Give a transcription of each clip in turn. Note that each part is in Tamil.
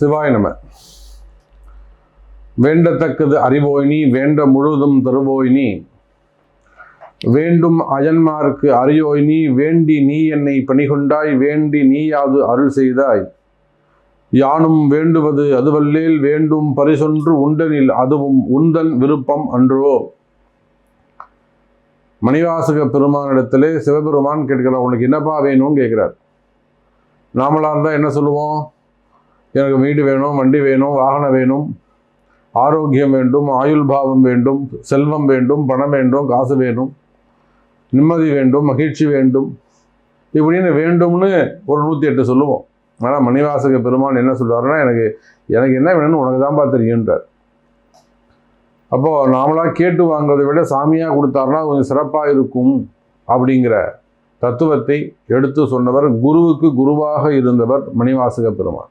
சிவாய நம. வேண்டத்தக்கது அறிவோய் வேண்ட முழுதும் தருவோய் நீ வேண்டும் அயன்மார்க்கு அறியோய் நீ வேண்டி நீ என்னை பணிகொண்டாய் வேண்டி நீயாது அருள் செய்தாய். யானும் வேண்டுவது அதுவல்லேல் வேண்டும் பரிசொன்று உண்டனில் அதுவும் உந்தன் விருப்பம் அன்றுவோ மணிவாசக பெருமானிடத்திலே சிவபெருமான் கேட்கிறார் உனக்கு என்னப்பா வேணும்னு கேட்கிறார். நாமளாக இருந்தால் என்ன சொல்லுவோம்? எனக்கு வீடு வேணும் வண்டி வேணும் வாகனம் வேணும் ஆரோக்கியம் வேண்டும் ஆயுள் பாவம் வேண்டும் செல்வம் வேண்டும் பணம் வேண்டும் காசு வேணும் நிம்மதி வேண்டும் மகிழ்ச்சி வேண்டும். இப்படின்னு வேண்டும்னு ஒரு நூற்றி எட்டு சொல்லுவோம். ஆனால் மணிவாசக பெருமான் என்ன சொல்லுவாருன்னா எனக்கு எனக்கு என்ன வேணும்னு உனக்கு தான்ப்பா தெரியுன்றார் அப்போது நாமளாக கேட்டு வாங்குறதை விட சாமியாக கொடுத்தாருன்னா கொஞ்சம் சிறப்பாக இருக்கும் அப்படிங்கிற தத்துவத்தை எடுத்து சொன்னவர் குருவுக்கு குருவாக இருந்தவர் மணிவாசக பெருமான்.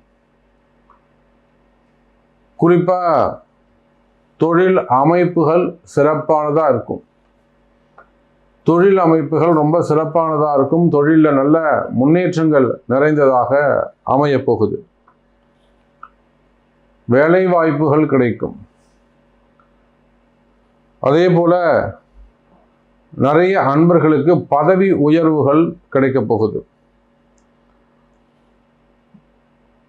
குறிப்பாக தொழில் அமைப்புகள் சிறப்பானதாக இருக்கும். தொழில் அமைப்புகள் ரொம்ப சிறப்பானதாக இருக்கும். தொழிலில் நல்ல முன்னேற்றங்கள் நிறைந்ததாக அமையப்போகுது. வேலை வாய்ப்புகள் கிடைக்கும். அதே போல நிறைய அன்பர்களுக்கு பதவி உயர்வுகள் கிடைக்கப் போகுது.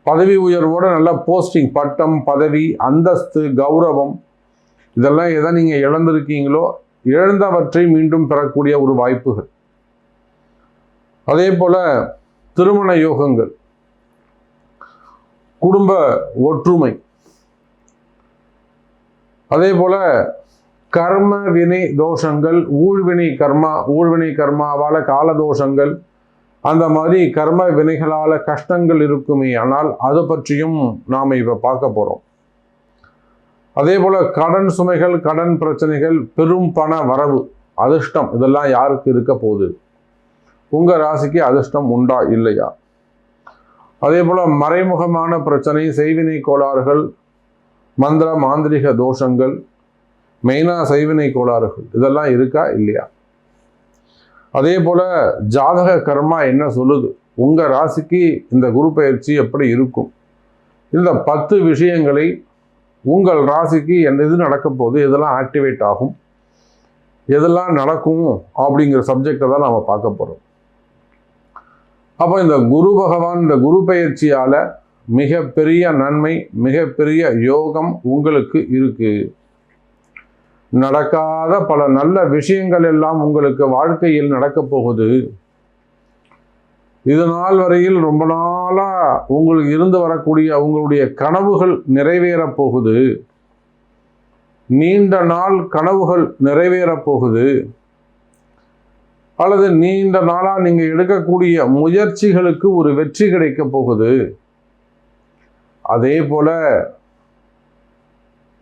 பதவி உயர்வோட நல்ல போஸ்டிங் பட்டம் பதவி அந்தஸ்து கௌரவம் இதெல்லாம் எதை நீங்கள் இழந்திருக்கீங்களோ இழந்தவற்றை மீண்டும் பெறக்கூடிய ஒரு வாய்ப்புகள். அதே போல் திருமண யோகங்கள் குடும்ப ஒற்றுமை அதே போல் கர்ம வினை தோஷங்கள் ஊழ்வினை கர்மா ஊழ்வினை கர்மாவால் கால தோஷங்கள் அந்த மாதிரி கர்ம வினைகளால் கஷ்டங்கள் இருக்குமே ஆனால் அது பற்றியும் நாம் இப்போ பார்க்க போகிறோம் அதே போல் கடன் சுமைகள் கடன் பிரச்சனைகள் பெரும் பண வரவு அதிர்ஷ்டம் இதெல்லாம் யாருக்கு இருக்க போகுது? உங்கள் ராசிக்கு அதிர்ஷ்டம் உண்டா இல்லையா? அதே போல் மறைமுகமான பிரச்சனை செய்வினை கோளாறுகள் மந்திர மாந்திரிக தோஷங்கள் மெயினாக செய்வினை கோளாறுகள் இதெல்லாம் இருக்கா இல்லையா? அதே போல் ஜாதக கர்மா என்ன சொல்லுது? உங்கள் ராசிக்கு இந்த குரு பயிற்சி எப்படி இருக்கும்? இந்த பத்து விஷயங்களை உங்கள் ராசிக்கு என்ன இது நடக்க போகுது எதெல்லாம் ஆக்டிவேட் ஆகும். எதெல்லாம் நடக்கும் அப்படிங்கிற சப்ஜெக்டை தான் நாம் பார்க்க போகிறோம் அப்போ இந்த குரு பகவான் இந்த குரு பயிற்சியால் மிகப்பெரிய நன்மை மிகப்பெரிய யோகம் உங்களுக்கு இருக்குது நடக்காத பல நல்ல விஷயங்கள் எல்லாம் உங்களுக்கு வாழ்க்கையில் நடக்கப் போகுது. இது நாள் வரையில் ரொம்ப நாளா உங்களுக்கு இருந்து வரக்கூடிய உங்களுடைய கனவுகள் நிறைவேறப் போகுது. நீண்ட நாள் கனவுகள் நிறைவேறப் போகுது. அல்லது நீண்ட நாளாக நீங்கள் எடுக்கக்கூடிய முயற்சிகளுக்கு ஒரு வெற்றி கிடைக்க போகுது. அதே போல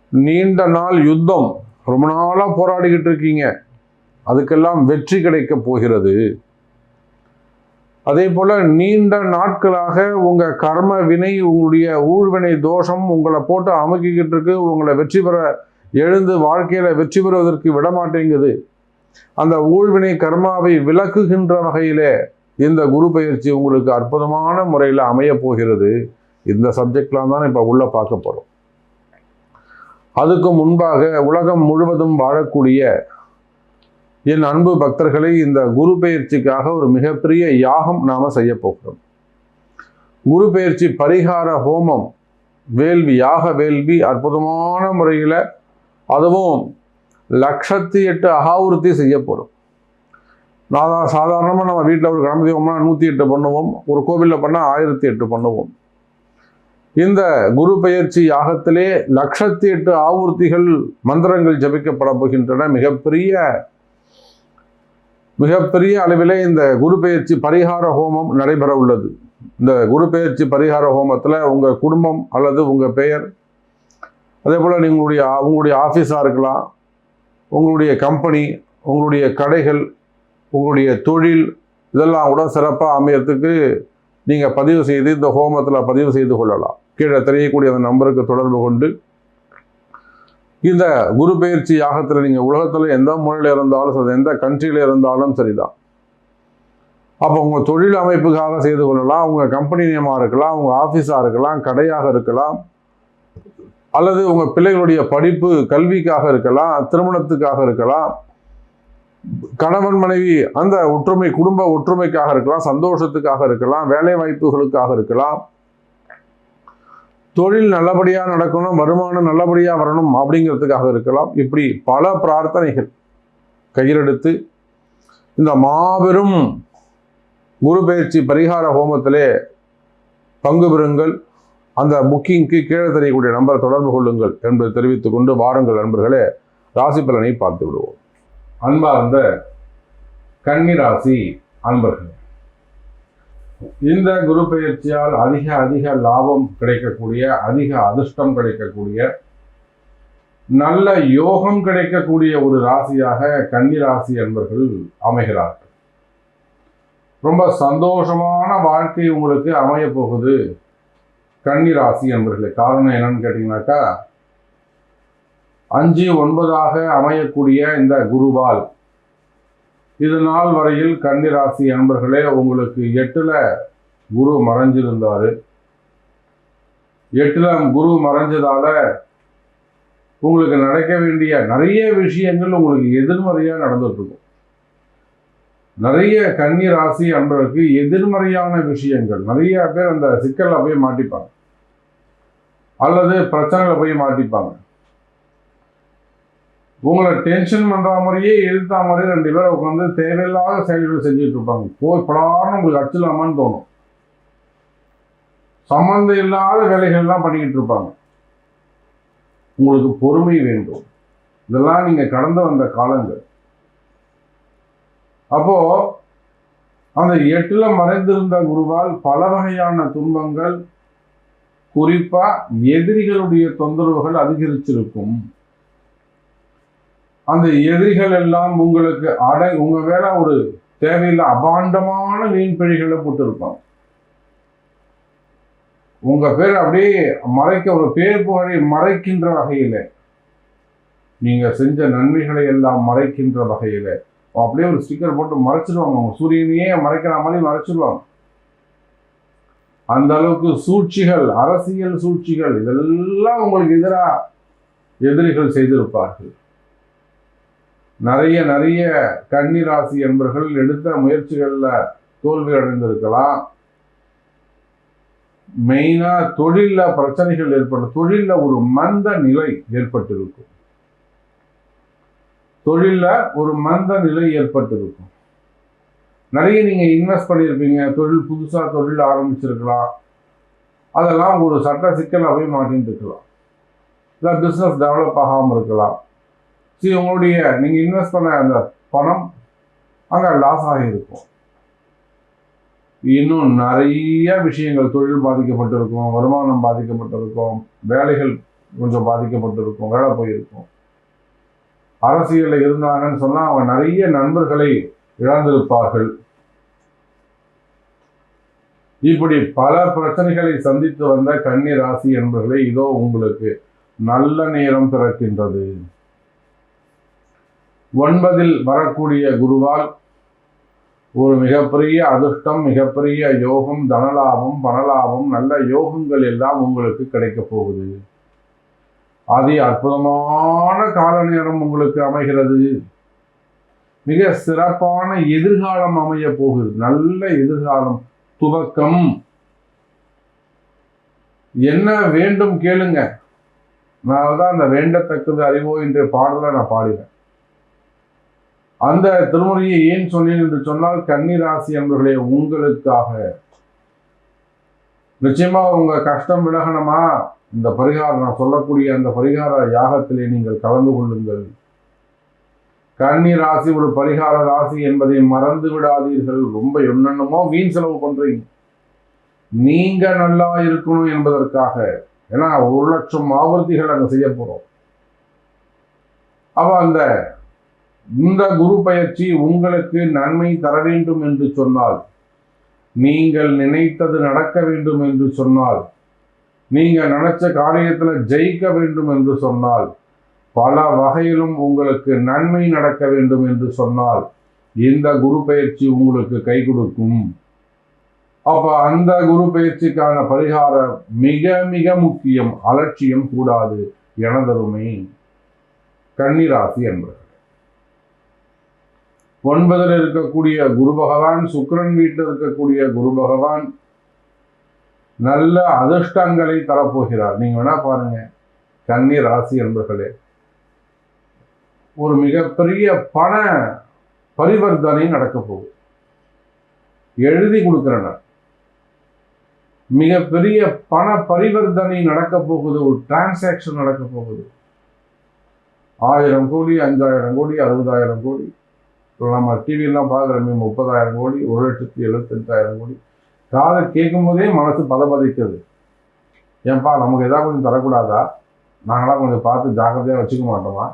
நீண்ட நாள் யுத்தம் ரொம்ப நாளாக போராடிக்கிட்டு இருக்கீங்க. அதுக்கெல்லாம் வெற்றி கிடைக்க போகிறது. அதே போல் நீண்ட நாட்களாக உங்கள் கர்ம வினை உங்களுடைய ஊழ்வினை தோஷம் உங்களை போட்டு அமுக்கிக்கிட்டு இருக்கு. உங்களை வெற்றி பெற எழுந்து வாழ்க்கையில் வெற்றி பெறுவதற்கு விட மாட்டேங்குது அந்த ஊழ்வினை கர்மாவை விளக்குகின்ற வகையிலே இந்த குரு பயிற்சி உங்களுக்கு அற்புதமான முறையில் அமைய போகிறது. இந்த சப்ஜெக்ட்லாம் தான் இப்போ உள்ளே பார்க்க போகிறோம் அதுக்கு முன்பாக உலகம் முழுவதும் வாழக்கூடிய என் அன்பு பக்தர்களை இந்த குரு பெயர்ச்சிக்காக ஒரு மிகப்பெரிய யாகம் நாம் செய்ய போகிறோம். குரு பெயர்ச்சி பரிகார ஹோமம் வேள்வி யாக வேள்வி அற்புதமான முறையில் அதுவும் லட்சத்தி எட்டு அகாவிருத்தி செய்ய போகிறோம் நான் சாதாரணமாக நம்ம வீட்டில் ஒரு கணபதி ஹோம்னா நூற்றி எட்டு பண்ணுவோம் ஒரு கோவிலில் பண்ணால் ஆயிரத்தி எட்டு பண்ணுவோம். இந்த குரு பெயர்ச்சி யாகத்திலே லட்சத்தி எட்டு ஆவூர்த்திகள் மந்திரங்கள் ஜபிக்கப்பட போகின்றன. மிகப்பெரிய மிகப்பெரிய அளவிலே இந்த குரு பெயர்ச்சி பரிகார ஹோமம் நடைபெற உள்ளது. இந்த குரு பெயர்ச்சி பரிகார ஹோமத்தில் உங்கள் குடும்பம் அல்லது உங்கள் பெயர் அதே போல் நீங்களுடைய உங்களுடைய ஆஃபீஸாக இருக்கலாம் உங்களுடைய கம்பெனி உங்களுடைய கடைகள் உங்களுடைய தொழில் இதெல்லாம் கூட சிறப்பாக அமையறதுக்கு நீங்கள் பதிவு செய்து இந்த ஹோமத்தில் பதிவு செய்து கொள்ளலாம். கீழே தெரியக்கூடிய அந்த நம்பருக்கு தொடர்பு கொண்டு இந்த குரு பயிற்சி யாகத்தில் நீங்கள் உலகத்தில் எந்த மூலையில் இருந்தாலும் சரி எந்த கண்ட்ரியில் இருந்தாலும் சரிதான். அப்போ உங்கள் தொழில் அமைப்புக்காக செய்து கொள்ளலாம் உங்கள் கம்பெனி நியமாக இருக்கலாம் உங்கள் ஆஃபீஸாக இருக்கலாம் கடையாக இருக்கலாம் அல்லது உங்கள் பிள்ளைகளுடைய படிப்பு கல்விக்காக இருக்கலாம் திருமணத்துக்காக இருக்கலாம் கணவன் மனைவி அந்த ஒற்றுமை குடும்ப ஒற்றுமைக்காக இருக்கலாம் சந்தோஷத்துக்காக இருக்கலாம் வேலை வாய்ப்புகளுக்காக இருக்கலாம். தொழில் நல்லபடியாக நடக்கணும் வருமானம் நல்லபடியாக வரணும் அப்படிங்கிறதுக்காக இருக்கலாம். இப்படி பல பிரார்த்தனைகள் கையிலெடுத்து இந்த மாபெரும் குரு பயிற்சி பரிகார ஹோமத்திலே பங்கு பெறுங்கள். அந்த புக்கிங்க்கு கீழே தெரியக்கூடிய நம்பரை தொடர்பு கொள்ளுங்கள் என்பதை தெரிவித்துக் கொண்டு வாருங்கள் நண்பர்களே. ராசி பலனை பார்த்து விடுவோம் அன்பார்ந்த கன்னிராசி அன்பர்களே இந்த குரு பயிற்சியால் அதிக அதிக லாபம் கிடைக்கக்கூடிய அதிக அதிர்ஷ்டம் கிடைக்கக்கூடிய நல்ல யோகம் கிடைக்கக்கூடிய ஒரு ராசியாக கன்னிராசி அன்பர்கள் அமைகிறார்கள். ரொம்ப சந்தோஷமான வாழ்க்கை உங்களுக்கு அமைய போகுது கன்னிராசி என்பர்களே காரணம் என்னன்னு கேட்டீங்கன்னாக்கா அஞ்சு ஒன்பதாக அமையக்கூடிய இந்த குருவால் இது நாள் வரையில் கன்னிராசி அன்பர்களே உங்களுக்கு எட்டில் குரு மறைஞ்சிருந்தார். எட்டில் குரு மறைஞ்சதால உங்களுக்கு நடக்க வேண்டிய நிறைய விஷயங்கள் உங்களுக்கு எதிர்மறையாக நடந்துட்டுருக்கும். நிறைய கன்னி ராசி அன்பர்களுக்கு எதிர்மறையான விஷயங்கள் நிறைய பேர் அந்த சிக்கலில் போய் மாட்டிப்பாங்க. அல்லது பிரச்சனைகளை போய் மாட்டிப்பாங்க. உங்களை டென்ஷன் பண்ணுற மாதிரியே எழுத்தா மாதிரியே ரெண்டு பேரும் உட்காந்து தேவையில்லாத செயல்கள் செஞ்சுட்டு இருப்பாங்க. போய் படான்னு உங்களுக்கு அடிச்சிடலாமான்னு தோணும். சம்மந்தம் இல்லாத வேலைகள்லாம் பண்ணிக்கிட்டு இருப்பாங்க. உங்களுக்கு பொறுமை வேண்டும். இதெல்லாம் நீங்க கடந்து வந்த காலங்கள். அப்போ அந்த எட்டுல மறைந்திருந்த குருவால் பல வகையான துன்பங்கள் குறிப்பா எதிரிகளுடைய தொந்தரவுகள் அதிகரிச்சிருக்கும். அந்த எதிரிகள் எல்லாம் உங்களுக்கு அடை உங்க மேல ஒரு தேவையில்லை அபாண்டமான மீன்பிழிகளை போட்டிருப்பாங்க. உங்க பேர் அப்படியே மறைக்க ஒரு பேர் புகழை மறைக்கின்ற வகையில நீங்க செஞ்ச நன்மைகளை எல்லாம் மறைக்கின்ற வகையில அப்படியே ஒரு ஸ்டிக்கர் போட்டு மறைச்சிடுவாங்க அவங்க சூரியனையே மறைக்கிற மாதிரி மறைச்சிடுவாங்க அந்த அளவுக்கு சூழ்ச்சிகள் அரசியல் சூழ்ச்சிகள் இதெல்லாம் உங்களுக்கு எதிராக எதிரிகள் செய்திருப்பார்கள். நிறைய நிறைய கன்னிராசி என்பர்கள் எடுத்த முயற்சிகளில் தோல்வி அடைந்திருக்கலாம். மெயினா தொழில பிரச்சனைகள் ஏற்பட்ட தொழில ஒரு மந்த நிலை ஏற்பட்டிருக்கும். தொழில ஒரு மந்த நிலை ஏற்பட்டிருக்கும். நிறைய நீங்க இன்வெஸ்ட் பண்ணியிருப்பீங்க தொழில் புதுசா தொழில் ஆரம்பிச்சிருக்கலாம். அதெல்லாம் ஒரு சட்ட சிக்கலாகவே மாட்டின்னு இருக்கலாம் இல்லை பிஸ்னஸ் டெவலப் ஆகாமல் இருக்கலாம். சரி உங்களுடைய நீங்க இன்வெஸ்ட் பண்ண அந்த பணம் அங்க லாஸ் ஆகியிருக்கும். இன்னும் நிறைய விஷயங்கள் தொழில் பாதிக்கப்பட்டிருக்கும் வருமானம் பாதிக்கப்பட்டிருக்கும் வேலைகள் கொஞ்சம் பாதிக்கப்பட்டிருக்கும் வேலை போயிருக்கும். அரசியலில் இருந்தாங்கன்னு சொன்னா அவங்க நிறைய நண்பர்களை இழந்திருப்பார்கள். இப்படி பல பிரச்சனைகளை சந்தித்து வந்த கன்னி ராசி என்பர்களே இதோ உங்களுக்கு நல்ல நேரம் பிறக்கின்றது. ஒன்பதில் வரக்கூடிய குருவால் ஒரு மிகப்பெரிய அதிர்ஷ்டம் மிகப்பெரிய யோகம் தனலாபம் பணலாபம் நல்ல யோகங்கள் எல்லாம் உங்களுக்கு கிடைக்கப் போகுது. அதி அற்புதமான கால நேரம் உங்களுக்கு அமைகிறது. மிக சிறப்பான எதிர்காலம் அமைய போகுது. நல்ல எதிர்காலம். துவக்கம். என்ன வேண்டும் கேளுங்க. நான் தான் அந்த வேண்டத்தக்கது அறிவோ என்ற பாடலை நான் பாடுவேன் அந்த திருமுறையை ஏன் சொன்னேன் என்று சொன்னால் கன்னிராசி என்பர்களே உங்களுக்காக. நிச்சயமா உங்க கஷ்டம் விலகணுமா? இந்த பரிகாரம் நான் சொல்லக்கூடிய அந்த பரிகார யாகத்திலே நீங்கள் கலந்து கொள்ளுங்கள். கன்னி ராசி ஒரு பரிகார ராசி என்பதை மறந்து விடாதீர்கள். ரொம்ப என்னென்னமோ வீண் செலவு பண்றீங்க. நீங்க நல்லா இருக்கணும் என்பதற்காக. ஏன்னா ஒரு லட்சம் ஆவர்த்திகள் அங்க செய்ய போறோம். அப்ப அந்த இந்த குரு பயிற்சி உங்களுக்கு நன்மை தர வேண்டும் என்று சொன்னால் நீங்கள் நினைத்தது நடக்க வேண்டும் என்று சொன்னால் நீங்க நினைச்ச காரியத்தில் ஜெயிக்க வேண்டும் என்று சொன்னால் பல வகையிலும் உங்களுக்கு நன்மை நடக்க வேண்டும் என்று சொன்னால் இந்த குரு பயிற்சி உங்களுக்கு கை கொடுக்கும். அப்ப அந்த குரு பயிற்சிக்கான பரிகாரம் மிக மிக முக்கியம் அலட்சியம் கூடாது எனதருமை கன்னிராசி என்பது ஒன்பதில் இருக்கக்கூடிய குரு பகவான் சுக்கிரன் வீட்டில் இருக்கக்கூடிய குரு பகவான் நல்ல அதிர்ஷ்டங்களை தரப்போகிறார். நீங்க வேணா பாருங்க கன்னி ராசி என்பர்களே. ஒரு மிகப்பெரிய பண பரிவர்த்தனை நடக்க போகுது. எழுதி கொடுக்கிறேன் மிகப்பெரிய பண பரிவர்த்தனை நடக்க போகுது ஒரு டிரான்சாக்ஷன் நடக்க போகுது. ஆயிரம் கோடி அஞ்சாயிரம் கோடி அறுபதாயிரம் கோடி. இப்போ நம்ம டிவியெல்லாம் பார்க்குறோமே முப்பதாயிரம் கோடி ஒரு லட்சத்தி எழுபத்தெட்டாயிரம் கோடி. காதை கேட்கும் போதே மனசு பதபதிக்குது ஏன்பா நமக்கு எதாவது கொஞ்சம் தரக்கூடாதா? நாங்களாம் கொஞ்சம் பார்த்து ஜாக்கிரதையாக வச்சுக்க மாட்டோமா?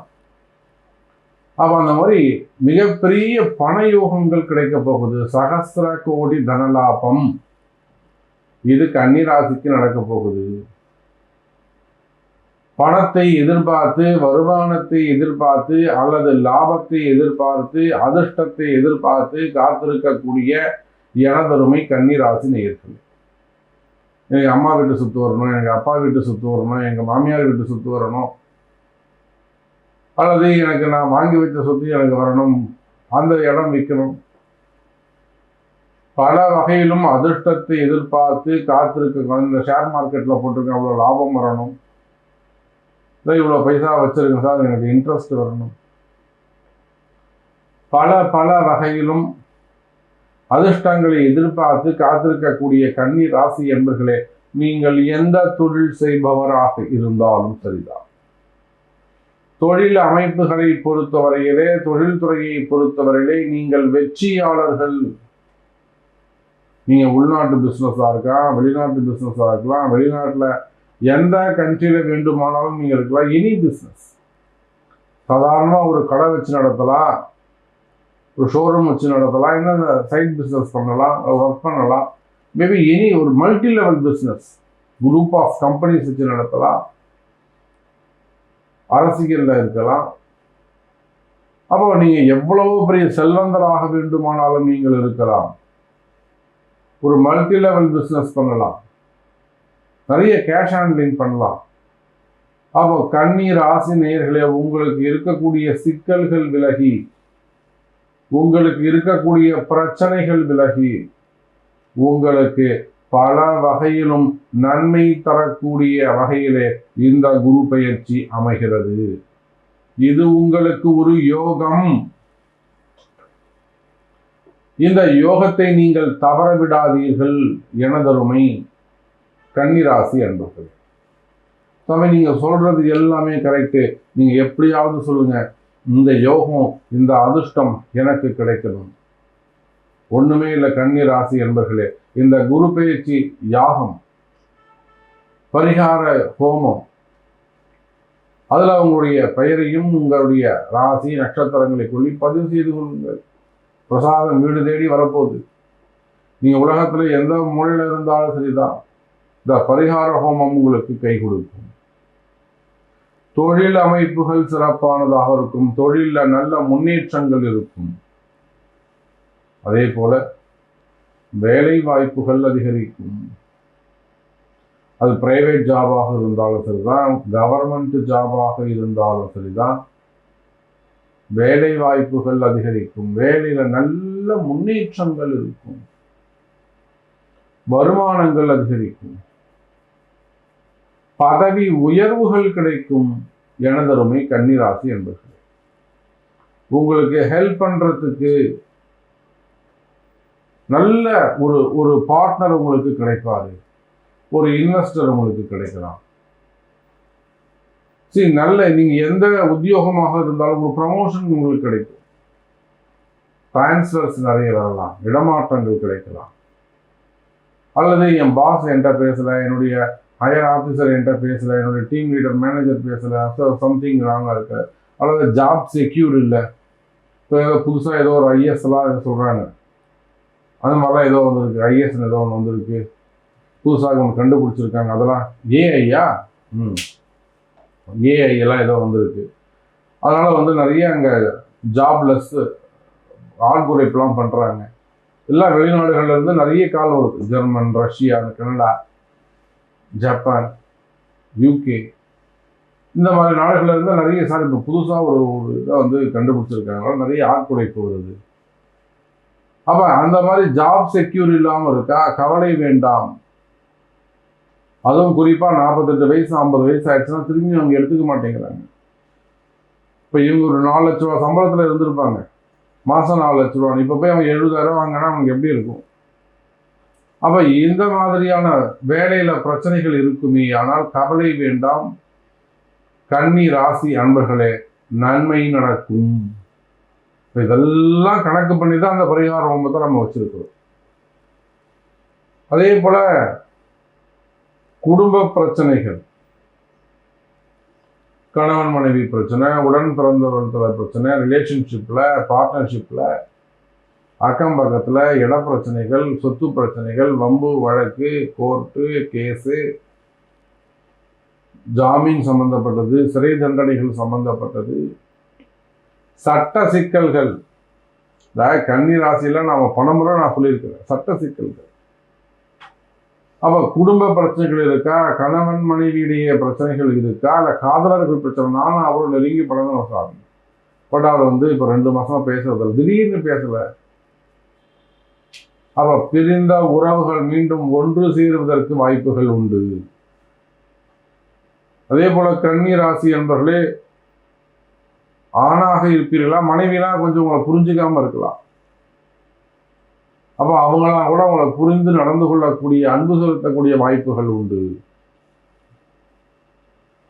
அப்போ அந்த மாதிரி மிகப்பெரிய பண யோகங்கள் கிடைக்க போகுது. சகசிர கோடி தனலாபம். இது கன்னிராசிக்கு நடக்க போகுது. பணத்தை எதிர்பார்த்து வருமானத்தை எதிர்பார்த்து அல்லது லாபத்தை எதிர்பார்த்து அதிர்ஷ்டத்தை எதிர்பார்த்து காத்திருக்கக்கூடிய எனதருமை கன்னிராசி நேயர்கள். எனக்கு அம்மா வீட்டு சுற்று வரணும் எனக்கு அப்பா வீட்டு சுற்று வரணும் எங்கள் மாமியார் வீட்டு சுற்று வரணும். அல்லது எனக்கு நான் வாங்கி வைத்த சொத்து எனக்கு வரணும் அந்த இடம் விற்கணும் பல வகையிலும் அதிர்ஷ்டத்தை எதிர்பார்த்து காத்திருக்க இந்த ஷேர் மார்க்கெட்டில் போட்டிருக்க அவ்வளோ லாபம் வரணும். இவ்வளோ பைசா வச்சுருக்கேன் சார் எனக்கு இன்ட்ரெஸ்ட் வரணும். பல பல வகையிலும் அதிர்ஷ்டங்களை எதிர்பார்த்து காத்திருக்கக்கூடிய கன்னி ராசி என்பர்களே நீங்கள் எந்த தொழில் செய்பவராக இருந்தாலும் சரிதான். தொழில் அமைப்புகளை பொறுத்தவரையிலே தொழில்துறையை பொறுத்தவரையிலே நீங்கள் வெற்றியாளர்கள். நீங்க உள்நாட்டு பிஸ்னஸாக இருக்கலாம் வெளிநாட்டு பிஸ்னஸாக இருக்கலாம் வெளிநாட்டுல எந்த கண்ட்ரியில் வேண்டுமானாலும் நீங்கள் இருக்கலாம். எனி பிஸ்னஸ் சாதாரணமாக ஒரு கடை வச்சு நடத்தலாம். ஒரு ஷோரூம் வச்சு நடத்தலாம். என்ன சைட் பிஸ்னஸ் பண்ணலாம். ஒர்க் பண்ணலாம். மேபி எனி ஒரு multi level business group of companies வச்சு நடத்தலாம். அரசியலில் இருக்கலாம். அப்போ நீங்கள் எவ்வளவு பெரிய செல்வந்தராக வேண்டுமானாலும் நீங்கள் இருக்கலாம். ஒரு மல்டி லெவல் பிஸ்னஸ் பண்ணலாம். நிறைய கேஷ் ஹேண்ட்லிங் பண்ணலாம். அப்போ கண்ணீர் ஆசி நேயர்களே உங்களுக்கு இருக்கக்கூடிய சிக்கல்கள் விலகி உங்களுக்கு இருக்கக்கூடிய பிரச்சனைகள் விலகி உங்களுக்கு பல வகையிலும் நன்மை தரக்கூடிய வகையிலே இந்த குரு பயிற்சி அமைகிறது. இது உங்களுக்கு ஒரு யோகம். இந்த யோகத்தை நீங்கள் தவற விடாதீர்கள் எனதருமை. கன்னிராசி அன்பர்கள். சாமி நீங்க சொல்றது எல்லாமே கரெக்டு நீங்க எப்படியாவது சொல்லுங்க. இந்த யோகம் இந்த அதிர்ஷ்டம் எனக்கு கிடைக்கணும். ஒண்ணுமே இல்லை கன்னி ராசி என்பர்களே இந்த குரு பயிற்சி யாகம் பரிகார ஹோமம் அதுல உங்களுடைய பெயரையும் உங்களுடைய ராசி நட்சத்திரங்களை கொள்ளி பதிவு செய்து கொள்ளுங்கள். பிரசாதம் வீடு தேடி வரப்போகுது. நீங்க உலகத்துல எந்த மூலையில் இருந்தாலும் சரிதான். இந்த பரிகார ஹோமம் உங்களுக்கு கை கொடுக்கும். தொழில் அமைப்புகள் சிறப்பானதாக இருக்கும். தொழிலில் நல்ல முன்னேற்றங்கள் இருக்கும். அதே போல வேலை வாய்ப்புகள் அதிகரிக்கும். அது பிரைவேட் ஜாபாக இருந்தாலும் சரிதான். கவர்மெண்ட் ஜாபாக இருந்தாலும் சரிதான். வேலை வாய்ப்புகள் அதிகரிக்கும். வேலையில நல்ல முன்னேற்றங்கள் இருக்கும். வருமானங்கள் அதிகரிக்கும். பதவி உயர்வுகள் கிடைக்கும் எனதருமை கன்னிராசி என்பது உங்களுக்கு ஹெல்ப் பண்றதுக்கு நல்ல ஒரு ஒரு பார்ட்னர் உங்களுக்கு கிடைப்பாரு. ஒரு இன்வெஸ்டர் உங்களுக்கு கிடைக்கலாம். சரி நல்ல நீங்க எந்த உத்தியோகமாக இருந்தாலும் ஒரு ப்ரமோஷன் உங்களுக்கு கிடைக்கும். டிரான்ஸ்ஃபர்ஸ் நிறைய வரலாம் இடமாற்றங்கள் கிடைக்கலாம். அல்லது என் பாஸ் என்கிட்ட பேசலை என்னுடைய ஹையர் ஆஃபீஸர் என்கிட்ட பேசலை என்னுடைய டீம் லீடர் மேனேஜர் பேசல சம்திங் ராங்காக இருக்கு. அல்லது ஜாப் செக்யூர் இல்லை. இப்போ ஏதோ புதுசாக ஏதோ ஒரு ஐஎஸ்லாம் சொல்கிறாங்க அந்த மாதிரிலாம் ஏதோ வந்திருக்கு ஐஎஸ்னு ஏதோ ஒன்று வந்திருக்கு. புதுசாக ஒன்று கண்டுபிடிச்சிருக்காங்க. அதெல்லாம் ஏஐயா ம். ஏஐ எல்லாம் ஏதோ வந்திருக்கு. அதனால் வந்து நிறைய அங்கே ஜாப்லெஸ் ஆள்குறைப்புலாம் பண்ணுறாங்க எல்லா வெளிநாடுகள்லேருந்து நிறைய கால் வருது. German Russia Canada. Japan UK இந்த மாதிரி நாடுகளில் இருந்தால் நிறைய சார் இப்போ புதுசாக ஒரு ஒரு இதை வந்து கண்டுபிடிச்சிருக்காங்க. நிறைய ஆட்குறைப்பு வருது. அப்போ அந்த மாதிரி ஜாப் செக்யூர் இல்லாமல் இருக்கா? கவலை வேண்டாம். அதுவும் குறிப்பாக நாற்பத்தெட்டு வயசு ஐம்பது வயசு ஆயிடுச்சுன்னா திரும்பி அவங்க எடுத்துக்க மாட்டேங்கிறாங்க. இப்போ இவங்க ஒரு நாலு லட்ச ரூபா சம்பளத்தில் இருந்திருப்பாங்க. மாதம் நாலு லட்ச ரூபா இப்போ போய் அவங்க எழுபதாயிரம் வாங்கினா அவங்களுக்கு எப்படி இருக்கும்? அப்போ இந்த மாதிரியான வேலையில் பிரச்சனைகள் இருக்குமே. ஆனால் கவலை வேண்டாம். கன்னி ராசி அன்பர்களே நன்மை நடக்கும். இதெல்லாம் கணக்கு பண்ணி தான் அந்த பரிகார ஹோமத்தை நம்ம வச்சிருக்கிறோம். அதே போல குடும்ப பிரச்சனைகள். கணவன் மனைவி பிரச்சனை உடன் பிறந்தவர்கள் பிரச்சனை ரிலேஷன்ஷிப்பில் பார்ட்னர்ஷிப்பில் அக்கம் பக்கத்தில் இட பிரச்சனைகள் சொத்து பிரச்சனைகள் வம்பு வழக்கு கோர்ட்டு கேஸு ஜாமீன் சம்பந்தப்பட்டது சிறை தண்டனைகள் சம்பந்தப்பட்டது சட்ட சிக்கல்கள். அதாவது கன்னி ராசியில நாம் பணமுறை நான் சொல்லியிருக்கிறேன். சட்ட சிக்கல்கள். அப்போ குடும்ப பிரச்சனைகள் இருக்கா? கணவன் மனைவியுடைய பிரச்சனைகள் இருக்கா? இல்லை காதலர்கள் பிரச்சனை? நானும் அவரும் நெருங்கி பழகின சாமி பட் அவர் வந்து இப்போ ரெண்டு மாதமாக பேசுறதில்ல. திடீர்னு பேசலை. அவ பிரிந்த உறவுகள் மீண்டும் ஒன்று சேருவதற்கு வாய்ப்புகள் உண்டு. அதே போல கன்னி ராசி என்பர்களே ஆணாக இருப்பீர்களா மனைவிலாம் கொஞ்சம் உங்களை புரிஞ்சுக்காம இருக்கலாம். அப்போ அவங்களாம் கூட உங்களை புரிந்து நடந்து கொள்ளக்கூடிய அன்பு செலுத்தக்கூடிய வாய்ப்புகள் உண்டு.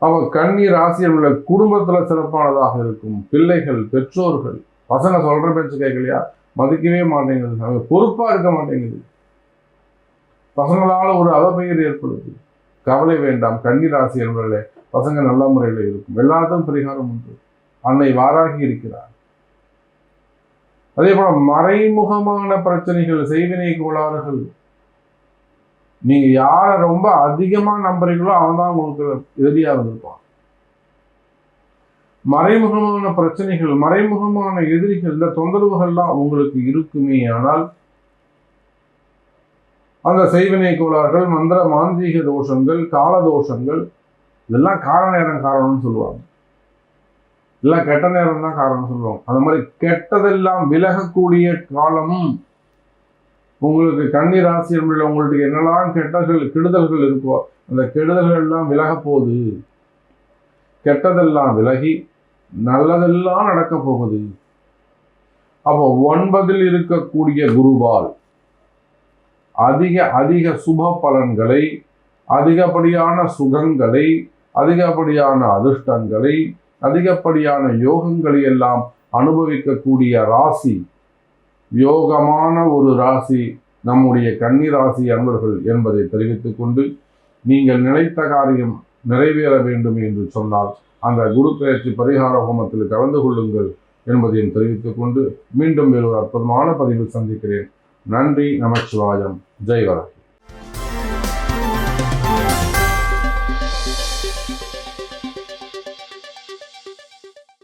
அவ கன்னி ராசி உள்ள குடும்பத்துல சிறப்பானதாக இருக்கும். பிள்ளைகள் பெற்றோர்கள் பசங்க சொல்ற பேச்சு கேட்கலையா? மதிக்கவே மாட்டேங்குது. அவங்க பொறுப்பா இருக்க மாட்டேங்குது. பசங்களால ஒரு அவப்பெயர் ஏற்படுது. கவலை வேண்டாம். கன்னி ராசி என்பவர்களே பசங்க நல்ல முறையில் இருக்கும். எல்லாத்துக்கும் பரிகாரம் உண்டு. அன்னை வாராகி இருக்கிறார். அதே போல மறைமுகமான பிரச்சனைகள் செய்வினை கோளாறுகள். நீங்க யாரை ரொம்ப அதிகமா நம்புறீங்களோ அவன் தான் உங்களுக்கு எதிரியா இருந்திருப்பான். மறைமுகமான பிரச்சனைகள் மறைமுகமான எதிரிகள் இந்த தொந்தரவுகள்லாம் உங்களுக்கு இருக்குமே ஆனால் அந்த செய்வினை கோளாறுகள் மந்திர மாந்திரீக தோஷங்கள் கால தோஷங்கள் இதெல்லாம் கால நேரம் காரணம்னு சொல்லுவாங்க. எல்லாம் கெட்ட நேரம் தான் காரணம் சொல்லுவாங்க. அந்த மாதிரி கெட்டதெல்லாம் விலகக்கூடிய காலமும் உங்களுக்கு கண்ணீர் ராசி என்பதில் உங்களுக்கு என்னெல்லாம் கெட்டர்கள் கெடுதல்கள் இருக்கோ அந்த கெடுதல்கள் எல்லாம் விலக போகுது. கெட்டதெல்லாம் விலகி நல்லதெல்லாம் நடக்க போகுது. அப்போ ஒன்பதில் இருக்கக்கூடிய குருவால் அதிக அதிக சுப பலன்களை அதிகப்படியான சுகங்களை அதிகப்படியான அதிர்ஷ்டங்களை அதிகப்படியான யோகங்களை எல்லாம் அனுபவிக்கக்கூடிய ராசி யோகமான ஒரு ராசி நம்முடைய கன்னி ராசி அன்பர்கள் என்பதை தெரிவித்துக்கொண்டு நீங்கள் நினைத்த காரியம் நிறைவேற வேண்டும் என்று சொன்னால் அந்த குரு பெயர்ச்சி பரிகார ஹோமத்தில் கலந்து கொள்ளுங்கள் என்பதையும் தெரிவித்துக் கொண்டு மீண்டும் வேறு ஒரு அற்புதமான பதிவில் சந்திக்கிறேன். நன்றி நமச்சிவாயம். ஜெய் வராகி